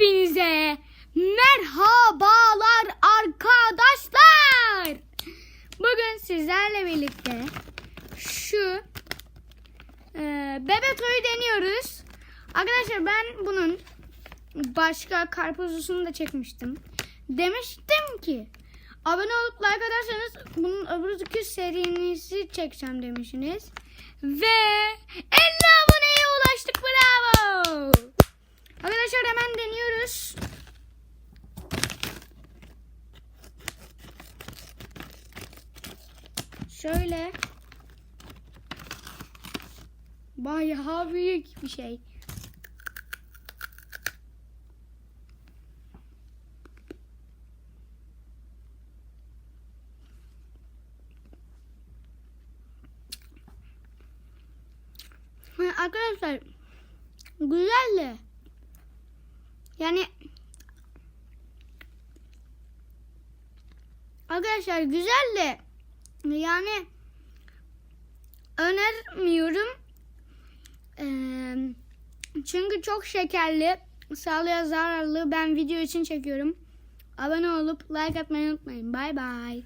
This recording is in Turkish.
Hepinize merhabalar arkadaşlar. Bugün sizlerle birlikte şu e, Bebeto'yu deniyoruz. Arkadaşlar ben bunun başka karpuzlusunu da çekmiştim. Demiştim ki abone olup like atarsanız bunun öbür serinizi çekeceğim demişsiniz. Ve Şöyle. Bayağı büyük bir şey. Arkadaşlar güzel de yani arkadaşlar güzel de yani önermiyorum. Ee, çünkü çok şekerli sağlığa zararlı. Ben video için çekiyorum. Abone olup like atmayı unutmayın. Bay bay